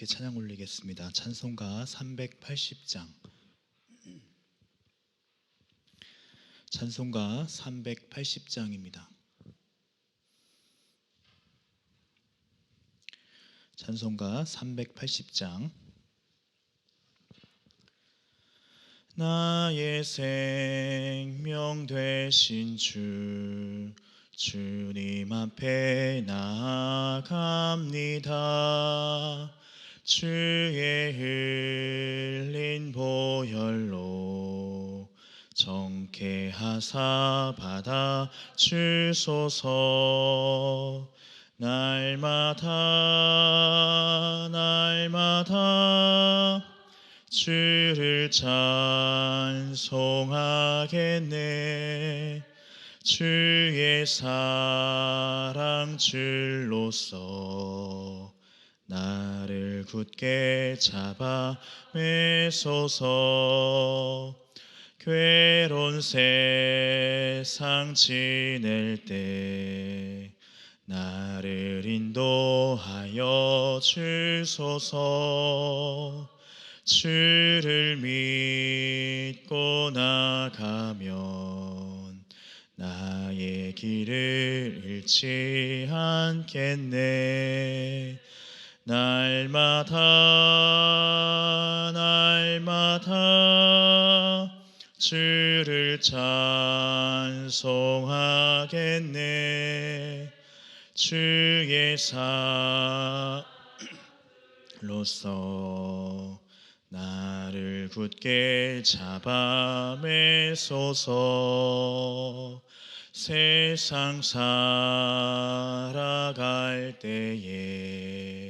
함께 찬양 올리겠습니다. 찬송가 380장. 찬송가 380장입니다. 찬송가 380장. 나의 생명 되신 주 주님 앞에 나아갑니다. 주의 흘린 보혈로 정케 하사 받아 주소서. 날마다 날마다 주를 찬송하겠네. 주의 사랑 줄로서 나를 굳게 잡아 매소서. 괴로운 세상 지낼 때 나를 인도하여 주소서. 주를 믿고 나가면 나의 길을 잃지 않겠네 날마다 날마다 주를 찬송하겠네. 주의 사로서 나를 굳게 잡아 매소서 세상 살아갈 때에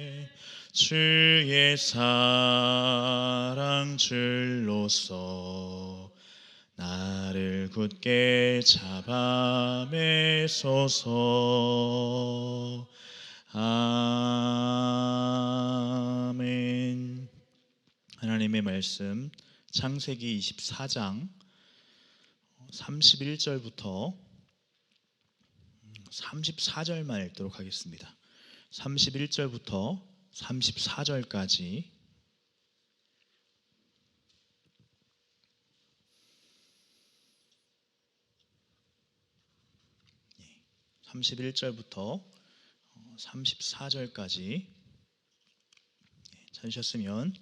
주의 사랑 줄로서 나를 굳게 잡아 매소서 아멘 하나님의 말씀 창세기 24장 31절부터 34절만 읽도록 하겠습니다. 31절부터 34절까지. 31절부터 34절까지. 찾으셨으면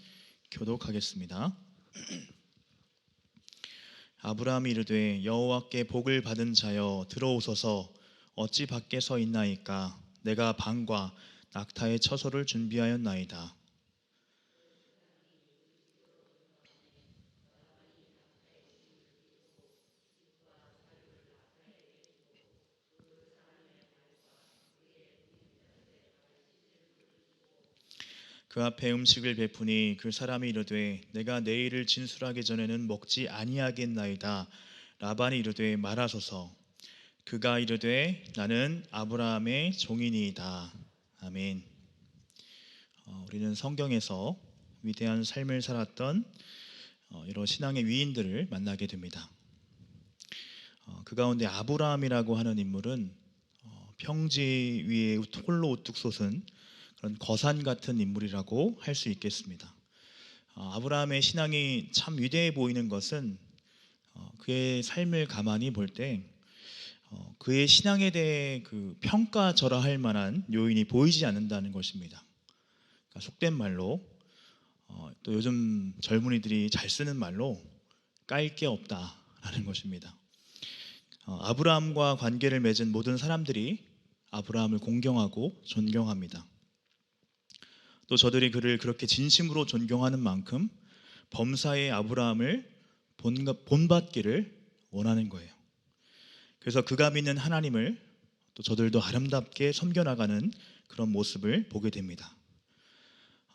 교독하겠습니다. 아브라함이 이르되 여호와께 복을 받은 자여 들어오소서. 어찌 밖에 서 있나이까? 내가 방과 낙타의 처소를 준비하였나이다. 그 앞에 음식을 베푸니 그 사람이 이르되 내가 내 일을 진술하기 전에는 먹지 아니하겠나이다. 라반이 이르되 말하소서. 그가 이르되 나는 아브라함의 종이니이다. 아멘. 어, 우리는 성경에서 위대한 삶을 살았던 어, 여러 신앙의 위인들을 만나게 됩니다. 어, 그 가운데 아브라함이라고 하는 인물은 어, 평지 위에 홀로 우뚝 솟은 그런 거산 같은 인물이라고 할 수 있겠습니다. 어, 아브라함의 신앙이 참 위대해 보이는 것은 어, 그의 삶을 가만히 볼때 어, 그의 신앙에 대해 그 평가절하할 만한 요인이 보이지 않는다는 것입니다. 그러니까 속된 말로 어, 또 요즘 젊은이들이 잘 쓰는 말로 깔 게 없다라는 것입니다. 어, 아브라함과 관계를 맺은 모든 사람들이 아브라함을 공경하고 존경합니다. 또 저들이 그를 그렇게 진심으로 존경하는 만큼 범사의 아브라함을 본받기를 원하는 거예요. 그래서 그가 믿는 하나님을 또 저들도 아름답게 섬겨나가는 그런 모습을 보게 됩니다.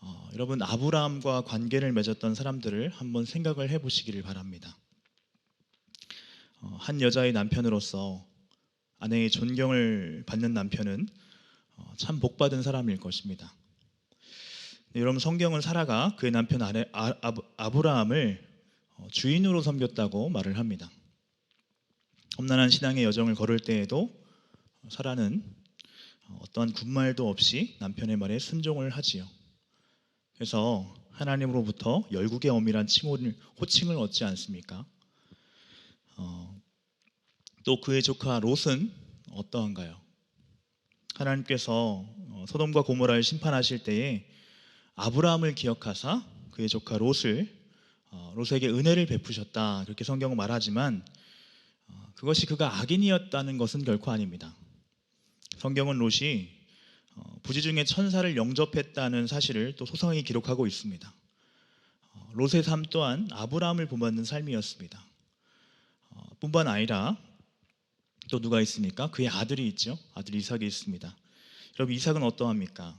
어, 여러분 아브라함과 관계를 맺었던 사람들을 한번 생각을 해보시기를 바랍니다. 어, 한 여자의 남편으로서 아내의 존경을 받는 남편은 어, 참 복받은 사람일 것입니다. 네, 여러분 성경은 사라가 그의 남편 아, 아, 아브라함을 어, 주인으로 섬겼다고 말을 합니다. 험난한 신앙의 여정을 걸을 때에도 사라는 어, 어떠한 군말도 없이 남편의 말에 순종을 하지요. 그래서 하나님으로부터 열국의 어미란 칭호를, 호칭을 얻지 않습니까? 어, 또 그의 조카 롯은 어떠한가요? 하나님께서 어, 소돔과 고모라를 심판하실 때에 아브라함을 기억하사 그의 조카 롯을 어, 롯에게 은혜를 베푸셨다 그렇게 성경은 말하지만 어, 그것이 그가 악인이었다는 것은 결코 아닙니다. 성경은 롯이 어, 부지 중에 천사를 영접했다는 사실을 또 소상히 기록하고 있습니다. 어, 롯의 삶 또한 아브라함을 본받는 삶이었습니다. 어, 뿐만 아니라 또 누가 있습니까? 그의 아들이 있죠. 아들 이삭이 있습니다. 여러분 이삭은 어떠합니까?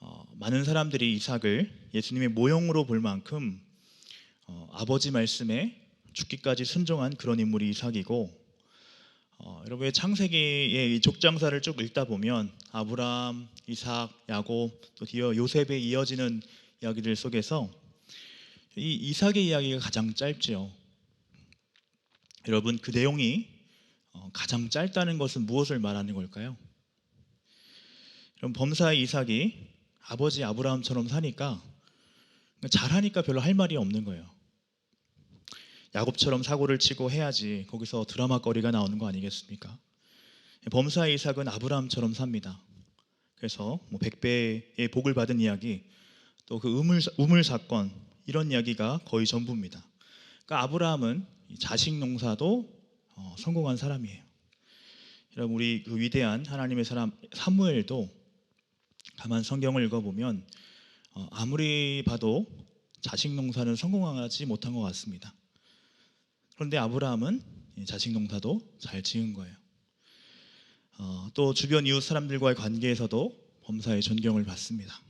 어, 많은 사람들이 이삭을 예수님의 모형으로 볼 만큼 어, 아버지 말씀에 죽기까지 순종한 그런 인물이 이삭이고 어, 여러분의 창세기의 이 족장사를 쭉 읽다 보면 아브라함, 이삭, 야곱 또 뒤어 요셉에 이어지는 이야기들 속에서 이 이삭의 이야기가 가장 짧지요. 여러분 그 내용이 어, 가장 짧다는 것은 무엇을 말하는 걸까요? 여러분 범사의 이삭이 아버지 아브라함처럼 사니까 잘하니까 별로 할 말이 없는 거예요. 야곱처럼 사고를 치고 해야지 거기서 드라마 거리가 나오는 거 아니겠습니까? 범사의 이삭은 아브라함처럼 삽니다. 그래서 뭐 백배의 복을 받은 이야기, 또 그 우물 우물 사건 이런 이야기가 거의 전부입니다. 그러니까 아브라함은 이 자식 농사도 어, 성공한 사람이에요. 여러분 우리 그 위대한 하나님의 사람 사무엘도 가만 성경을 읽어보면 어, 아무리 봐도 자식 농사는 성공하지 못한 것 같습니다. 그런데 아브라함은 이 자식 농사도 잘 지은 거예요. 어, 또 주변 이웃 사람들과의 관계에서도 범사의 존경을 받습니다.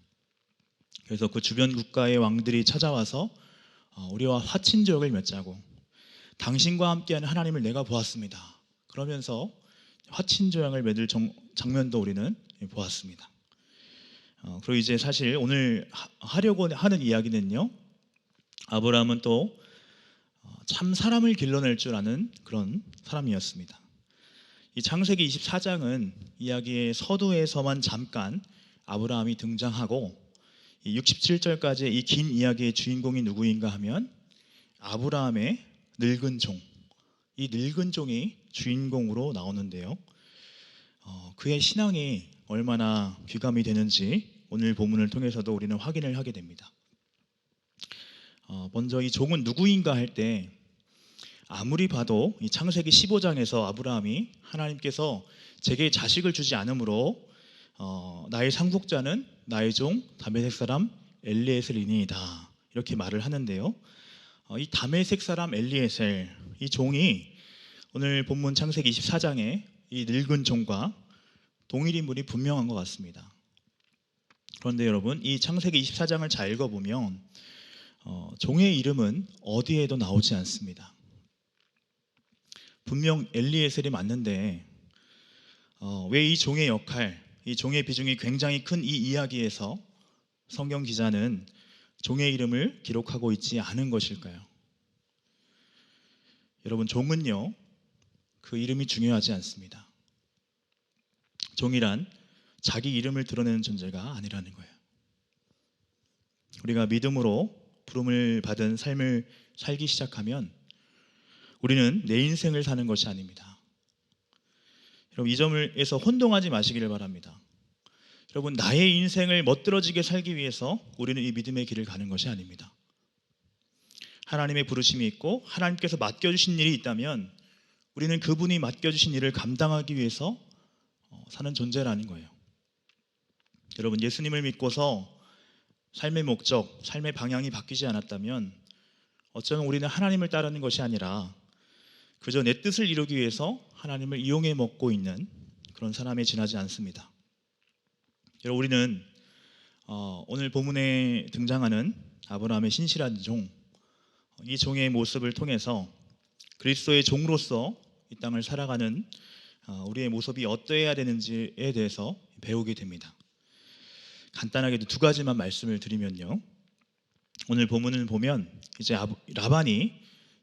그래서 그 주변 국가의 왕들이 찾아와서 어, 우리와 화친족을 맺자고 당신과 함께하는 하나님을 내가 보았습니다. 그러면서 화친조약을 맺을 정- 장면도 우리는 보았습니다. 어, 그리고 이제 사실 오늘 하- 하려고 하는 이야기는요. 아브라함은 또 참 사람을 길러낼 줄 아는 그런 사람이었습니다. 이 창세기 24장은 이야기의 서두에서만 잠깐 아브라함이 등장하고 67절까지 이긴 이야기의 주인공이 누구인가 하면 아브라함의 늙은 종, 이 늙은 종이 주인공으로 나오는데요. 어, 그의 신앙이 얼마나 귀감이 되는지 오늘 본문을 통해서도 우리는 확인을 하게 됩니다. 어, 먼저 이 종은 누구인가 할 때 아무리 봐도 이 창세기 15장에서 아브라함이 하나님께서 제게 자식을 주지 않으므로 어, 나의 상속자는 나의 종 다메섹 사람 엘리에셀이니이다 이렇게 말을 하는데요. 어, 이 다메섹 사람 엘리에셀 이 종이 오늘 본문 창세기 24장에 이 늙은 종과 동일 인물이 분명한 것 같습니다. 그런데 여러분 이 창세기 24장을 잘 읽어보면 어, 종의 이름은 어디에도 나오지 않습니다. 분명 엘리에셀이 맞는데 어, 왜 이 종의 역할, 이 종의 비중이 굉장히 큰 이 이야기에서 성경 기자는 종의 이름을 기록하고 있지 않은 것일까요? 여러분 종은요 그 이름이 중요하지 않습니다. 종이란 자기 이름을 드러내는 존재가 아니라는 거예요. 우리가 믿음으로 부름을 받은 삶을 살기 시작하면 우리는 내 인생을 사는 것이 아닙니다. 여러분 이 점에서 혼동하지 마시기를 바랍니다. 여러분 나의 인생을 멋들어지게 살기 위해서 우리는 이 믿음의 길을 가는 것이 아닙니다. 하나님의 부르심이 있고 하나님께서 맡겨주신 일이 있다면 우리는 그분이 맡겨주신 일을 감당하기 위해서 어, 사는 존재라는 거예요. 여러분 예수님을 믿고서 삶의 목적, 삶의 방향이 바뀌지 않았다면 어쩌면 우리는 하나님을 따르는 것이 아니라 그저 내 뜻을 이루기 위해서 하나님을 이용해 먹고 있는 그런 사람에 지나지 않습니다. 여러분 우리는 어, 오늘 본문에 등장하는 아브라함의 신실한 종, 이 종의 모습을 통해서 그리스도의 종으로서 이 땅을 살아가는 어, 우리의 모습이 어떠해야 되는지에 대해서 배우게 됩니다. 간단하게도 두 가지만 말씀을 드리면요. 오늘 본문을 보면 이제 라반이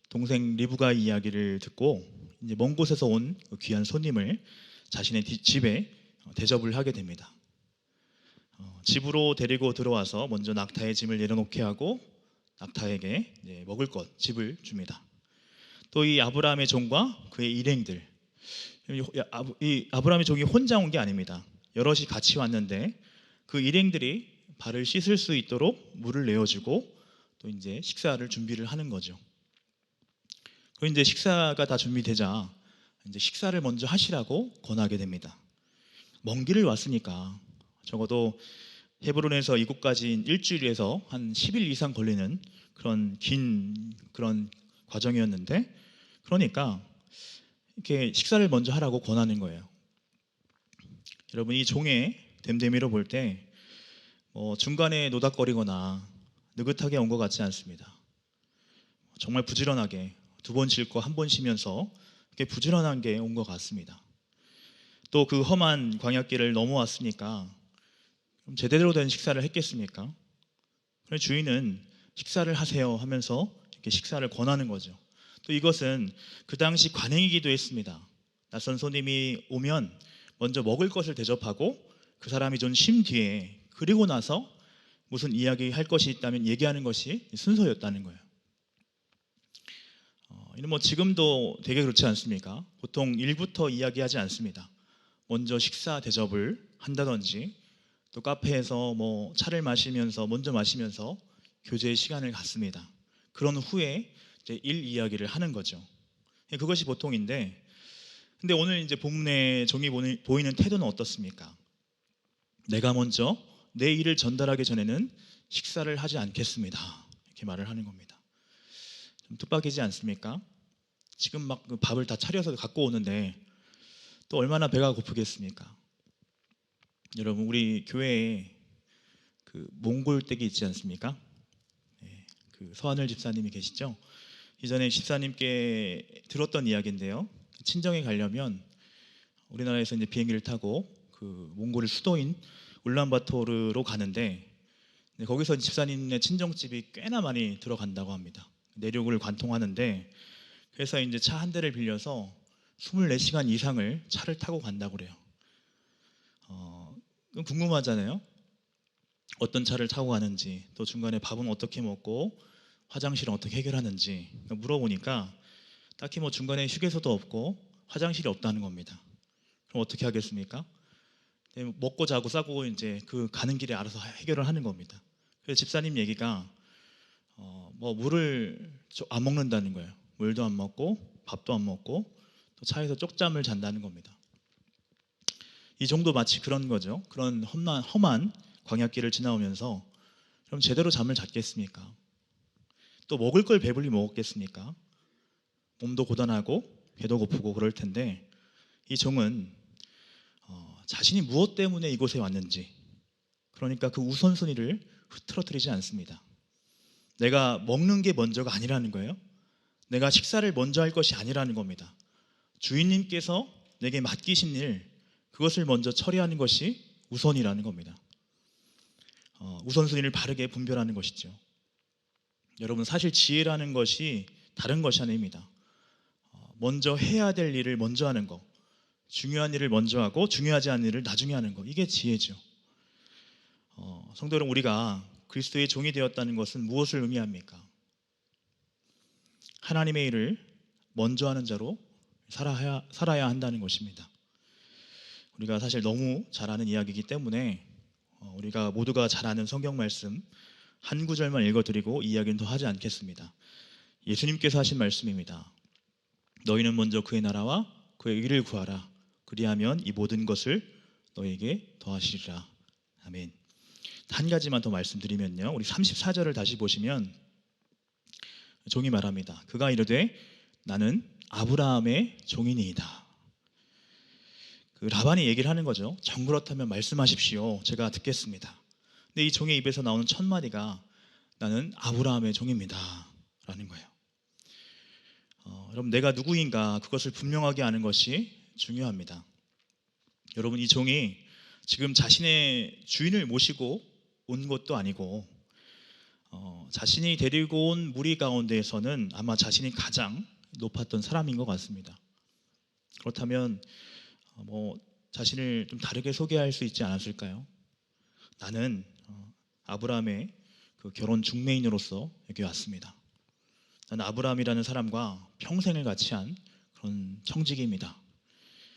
동생 리브가 이야기를 듣고 이제 먼 곳에서 온그 귀한 손님을 자신의 디- 집에 어, 대접을 하게 됩니다. 어, 집으로 데리고 들어와서 먼저 낙타의 짐을 내려놓게 하고 낙타에게 먹을 것 집을 줍니다. 또 이 아브라함의 종과 그의 일행들 이 아브라함의 종이 혼자 온 게 아닙니다. 여럿이 같이 왔는데 그 일행들이 발을 씻을 수 있도록 물을 내어주고 또 이제 식사를 준비를 하는 거죠. 그리고 이제 식사가 다 준비되자 이제 식사를 먼저 하시라고 권하게 됩니다. 먼 길을 왔으니까 적어도 헤브론에서 이곳까지 일주일에서 한 10일 이상 걸리는 그런 긴 그런 과정이었는데 그러니까 이렇게 식사를 먼저 하라고 권하는 거예요. 여러분 이 종의 됨됨이로 볼 때 뭐 중간에 노닥거리거나 느긋하게 온 것 같지 않습니다. 정말 부지런하게 두번쉴거한번 쉬면서 이렇게 부지런한 게 온 것 같습니다. 또 그 험한 광야길을 넘어왔으니까 제대로 된 식사를 했겠습니까? 그래서 주인은 식사를 하세요 하면서 이렇게 식사를 권하는 거죠. 또 이것은 그 당시 관행이기도 했습니다. 낯선 손님이 오면 먼저 먹을 것을 대접하고 그 사람이 좀쉼 뒤에 그리고 나서 무슨 이야기 할 것이 있다면 얘기하는 것이 순서였다는 거예요. 어, 이는 뭐 지금도 되게 그렇지 않습니까? 보통 일부터 이야기하지 않습니다. 먼저 식사 대접을 한다든지 또 카페에서 뭐 차를 마시면서 먼저 마시면서 교제의 시간을 갖습니다. 그런 후에 이제 일 이야기를 하는 거죠. 예, 그것이 보통인데, 근데 오늘 이제 본문에 종이 보이는 태도는 어떻습니까? 내가 먼저 내 일을 전달하기 전에는 식사를 하지 않겠습니다. 이렇게 말을 하는 겁니다. 좀 뜻밖이지 않습니까? 지금 막그 밥을 다 차려서 갖고 오는데 또 얼마나 배가 고프겠습니까? 여러분 우리 교회에 그 몽골 댁이 있지 않습니까? 네, 그 서하늘 집사님이 계시죠? 이전에 집사님께 들었던 이야기인데요. 친정에 가려면 우리나라에서 이제 비행기를 타고 그 몽골의 수도인 울란바토르로 가는데 네, 거기서 집사님의 친정집이 꽤나 많이 들어간다고 합니다. 내륙을 관통하는데 그래서 이제 차 한 대를 빌려서 24시간 이상을 차를 타고 간다고 그래요. 어, 궁금하잖아요. 어떤 차를 타고 가는지, 또 중간에 밥은 어떻게 먹고 화장실은 어떻게 해결하는지 그러니까 물어보니까 딱히 뭐 중간에 휴게소도 없고 화장실이 없다는 겁니다. 그럼 어떻게 하겠습니까? 네, 먹고 자고 싸고 이제 그 가는 길에 알아서 해결을 하는 겁니다. 그래서 집사님 얘기가 어, 뭐 물을 저- 안 먹는다는 거예요. 물도 안 먹고 밥도 안 먹고 또 차에서 쪽잠을 잔다는 겁니다. 이 정도 마치 그런 거죠. 그런 험한, 험한 광야길을 지나오면서 그럼 제대로 잠을 잤겠습니까? 또 먹을 걸 배불리 먹었겠습니까? 몸도 고단하고 배도 고프고 그럴 텐데 이 종은 어, 자신이 무엇 때문에 이곳에 왔는지 그러니까 그 우선순위를 흐트러뜨리지 않습니다. 내가 먹는 게 먼저가 아니라는 거예요. 내가 식사를 먼저 할 것이 아니라는 겁니다. 주인님께서 내게 맡기신 일 그것을 먼저 처리하는 것이 우선이라는 겁니다. 어, 우선순위를 바르게 분별하는 것이죠. 여러분 사실 지혜라는 것이 다른 것이 아닙니다. 어, 먼저 해야 될 일을 먼저 하는 거, 중요한 일을 먼저 하고 중요하지 않은 일을 나중에 하는 거 이게 지혜죠. 어, 성도 여러분 우리가 그리스도의 종이 되었다는 것은 무엇을 의미합니까? 하나님의 일을 먼저 하는 자로 살아야, 살아야 한다는 것입니다. 우리가 사실 너무 잘 아는 이야기이기 때문에 어, 우리가 모두가 잘 아는 성경 말씀 한 구절만 읽어드리고 이야기는 더 하지 않겠습니다. 예수님께서 하신 말씀입니다. 너희는 먼저 그의 나라와 그의 의를 구하라. 그리하면 이 모든 것을 너에게 더하시리라. 아멘. 한 가지만 더 말씀드리면요. 우리 34절을 다시 보시면 종이 말합니다. 그가 이르되 나는 아브라함의 종이니이다. 그 라반이 얘기를 하는 거죠. 정 그렇다면 말씀하십시오. 제가 듣겠습니다. 근데 이 종의 입에서 나오는 첫 마디가 나는 아브라함의 종입니다 라는 거예요. 어, 여러분 내가 누구인가 그것을 분명하게 아는 것이 중요합니다. 여러분 이 종이 지금 자신의 주인을 모시고 온 것도 아니고 어, 자신이 데리고 온 무리 가운데에서는 아마 자신이 가장 높았던 사람인 것 같습니다. 그렇다면 어, 뭐 자신을 좀 다르게 소개할 수 있지 않았을까요? 나는 어, 아브라함의 그 결혼 중매인으로서 여기 왔습니다. 나는 아브라함이라는 사람과 평생을 같이 한 그런 청직입니다.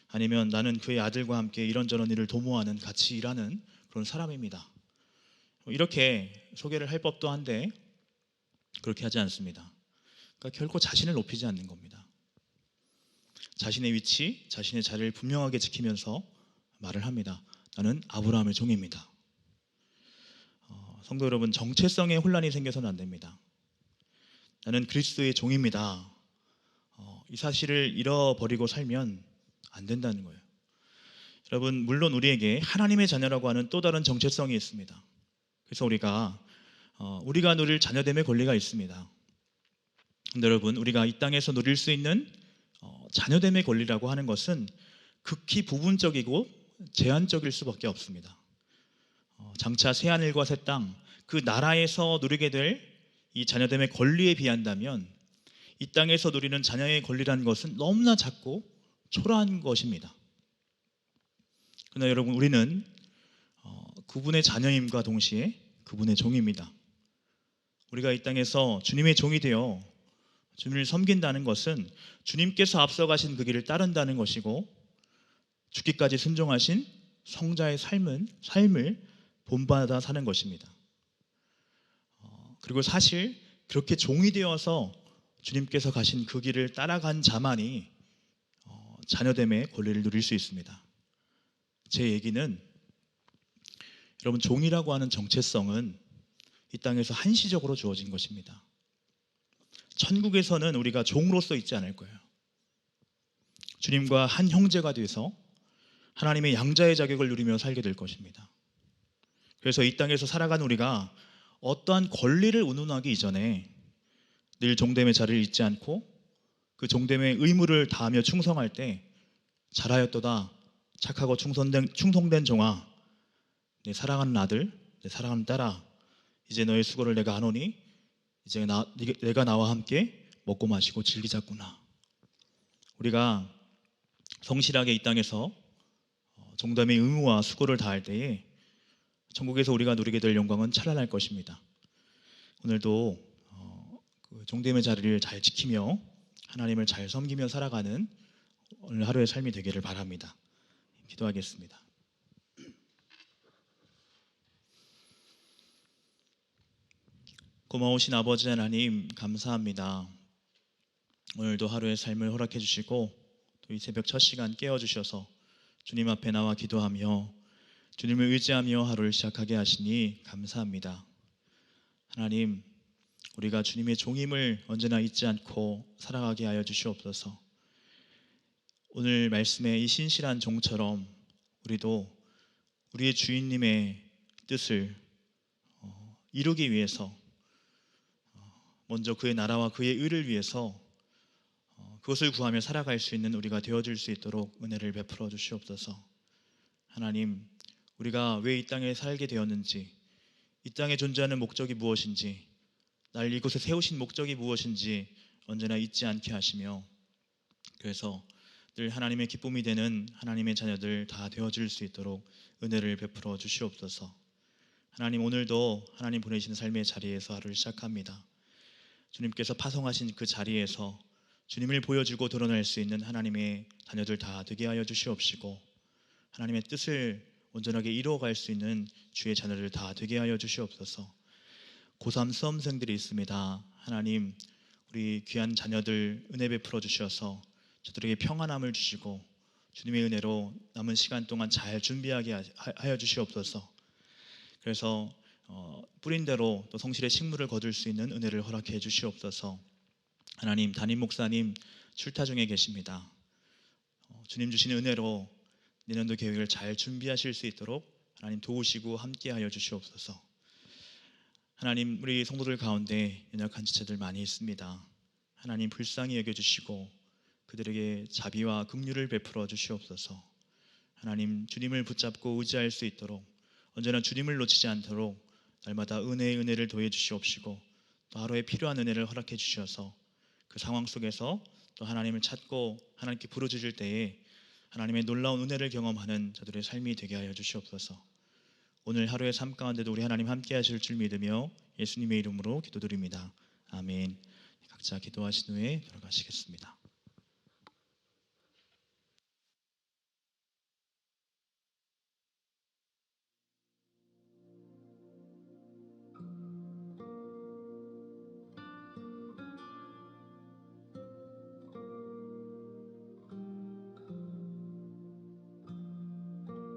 아니면 나는 그의 아들과 함께 이런저런 일을 도모하는 같이 일하는 그런 사람입니다. 이렇게 소개를 할 법도 한데 그렇게 하지 않습니다. 그러니까 결코 자신을 높이지 않는 겁니다. 자신의 위치, 자신의 자리를 분명하게 지키면서 말을 합니다. 나는 아브라함의 종입니다. 어, 성도 여러분, 정체성에 혼란이 생겨서는 안 됩니다. 나는 그리스도의 종입니다. 어, 이 사실을 잃어버리고 살면 안 된다는 거예요. 여러분, 물론 우리에게 하나님의 자녀라고 하는 또 다른 정체성이 있습니다. 그래서 우리가 어, 우리가 누릴 자녀됨의 권리가 있습니다. 근데 여러분, 우리가 이 땅에서 누릴 수 있는 어, 자녀됨의 권리라고 하는 것은 극히 부분적이고 제한적일 수밖에 없습니다. 어, 장차 새 하늘과 새 땅, 그 나라에서 누리게 될 이 자녀됨의 권리에 비한다면 이 땅에서 누리는 자녀의 권리라는 것은 너무나 작고 초라한 것입니다. 그러나 여러분 우리는 어, 그분의 자녀임과 동시에 그분의 종입니다. 우리가 이 땅에서 주님의 종이 되어 주님을 섬긴다는 것은 주님께서 앞서가신 그 길을 따른다는 것이고 죽기까지 순종하신 성자의 삶은 삶을 본받아 사는 것입니다. 어, 그리고 사실 그렇게 종이 되어서 주님께서 가신 그 길을 따라간 자만이 어, 자녀됨의 권리를 누릴 수 있습니다. 제 얘기는 여러분 종이라고 하는 정체성은 이 땅에서 한시적으로 주어진 것입니다. 천국에서는 우리가 종으로서 있지 않을 거예요. 주님과 한 형제가 돼서 하나님의 양자의 자격을 누리며 살게 될 것입니다. 그래서 이 땅에서 살아간 우리가 어떠한 권리를 운운하기 이전에 늘 종됨의 자리를 잊지 않고 그 종됨의 의무를 다하며 충성할 때 잘하였도다 착하고 충성된, 충성된 종아 내 사랑하는 아들 내 사랑하는 딸아 이제 너의 수고를 내가 하노니 이제 나, 내가 나와 함께 먹고 마시고 즐기자꾸나 우리가 성실하게 이 땅에서 어, 종담의 의무와 수고를 다할 때에 천국에서 우리가 누리게 될 영광은 찬란할 것입니다. 오늘도 어, 그 종됨의 자리를 잘 지키며 하나님을 잘 섬기며 살아가는 오늘 하루의 삶이 되기를 바랍니다. 기도하겠습니다. 고마우신 아버지 하나님 감사합니다. 오늘도 하루의 삶을 허락해 주시고 또 이 새벽 첫 시간 깨워 주셔서 주님 앞에 나와 기도하며 주님을 의지하며 하루를 시작하게 하시니 감사합니다. 하나님 우리가 주님의 종임을 언제나 잊지 않고 살아가게 하여 주시옵소서. 오늘 말씀의 이 신실한 종처럼 우리도 우리의 주인님의 뜻을 어, 이루기 위해서 어, 먼저 그의 나라와 그의 의를 위해서 어, 그것을 구하며 살아갈 수 있는 우리가 되어줄 수 있도록 은혜를 베풀어 주시옵소서. 하나님, 우리가 왜 이 땅에 살게 되었는지, 이 땅에 존재하는 목적이 무엇인지, 날 이곳에 세우신 목적이 무엇인지 언제나 잊지 않게 하시며, 그래서 늘 하나님의 기쁨이 되는 하나님의 자녀들 다 되어줄 수 있도록 은혜를 베풀어 주시옵소서. 하나님 오늘도 하나님 보내신 삶의 자리에서 하루를 시작합니다. 주님께서 파송하신 그 자리에서 주님을 보여주고 드러낼 수 있는 하나님의 자녀들 다 되게 하여 주시옵시고 하나님의 뜻을 온전하게 이루어갈 수 있는 주의 자녀들 다 되게 하여 주시옵소서. 고3 수험생들이 있습니다. 하나님 우리 귀한 자녀들 은혜 베풀어 주셔서 저들에게 평안함을 주시고 주님의 은혜로 남은 시간 동안 잘 준비하게 하여 주시옵소서. 그래서 어, 뿌린 대로 또 성실의 식물을 거둘 수 있는 은혜를 허락해 주시옵소서. 하나님 담임 목사님 출타 중에 계십니다. 어, 주님 주시는 은혜로 내년도 계획을 잘 준비하실 수 있도록 하나님 도우시고 함께하여 주시옵소서. 하나님 우리 성도들 가운데 연약한 지체들 많이 있습니다. 하나님 불쌍히 여겨주시고 그들에게 자비와 긍휼을 베풀어 주시옵소서. 하나님 주님을 붙잡고 의지할 수 있도록 언제나 주님을 놓치지 않도록 날마다 은혜의 은혜를 더해 주시옵시고 또 하루에 필요한 은혜를 허락해 주셔서 그 상황 속에서 또 하나님을 찾고 하나님께 부르짖을 때에 하나님의 놀라운 은혜를 경험하는 저들의 삶이 되게 하여 주시옵소서. 오늘 하루의 삶 가운데도 우리 하나님 함께 하실 줄 믿으며 예수님의 이름으로 기도드립니다. 아멘. 각자 기도하신 후에 돌아가시겠습니다.